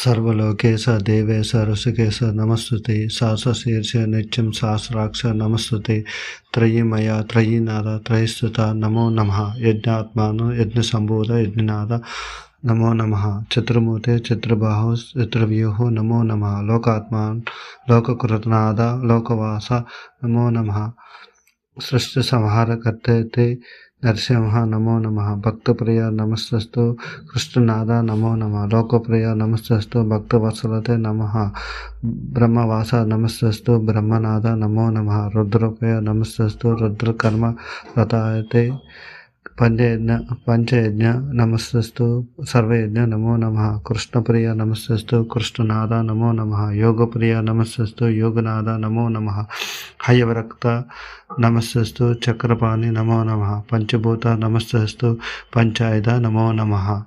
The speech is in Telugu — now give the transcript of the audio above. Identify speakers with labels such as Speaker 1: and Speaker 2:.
Speaker 1: సర్వలోకేశ దేవేశ ఋషికేశ నమస్తుతే శాసశీర్ష నిత్యం సహస్రాక్ష నమస్తుతే. త్రయీమయ త్రయీనాథ త్రయస్థుత నమో నమ. యజ్ఞాత్మాను యజ్ఞ సంభూత యజ్ఞనాథ నమో నమ. చతుర్మూర్తి చతుర్బాహు చతుర్వ్యూహో నమో నమ. లోకాత్మా లోకకృతనాథ లోకవాస నమో నమ. సృష్టి సంహారకర్తే నరసింహ నమో నమ భక్తప్రియ నమస్తస్తు కృష్ణనాథ నమో నమ లోకప్రియ నమస్తస్తు భక్తవత్సలతే నమ బ్రహ్మవాస నమస్తస్తు బ్రహ్మనాథ నమో నమ రుద్రప్రియ నమస్తస్తు రుద్రకర్మ రతాయతే పంచయజ్ఞ పంచయజ్ఞ నమస్తస్తు సర్వయజ్ఞ నమో నమ. కృష్ణప్రియ నమస్తస్తు కృష్ణనాథ నమో నమ. యోగప్రియ నమస్తస్తు యోగనాథ నమో నమ. హయవరక్త నమస్తస్తు చక్రపాణి నమో నమ. పంచభూత నమస్తస్తు పంచాయుధ నమో నమ.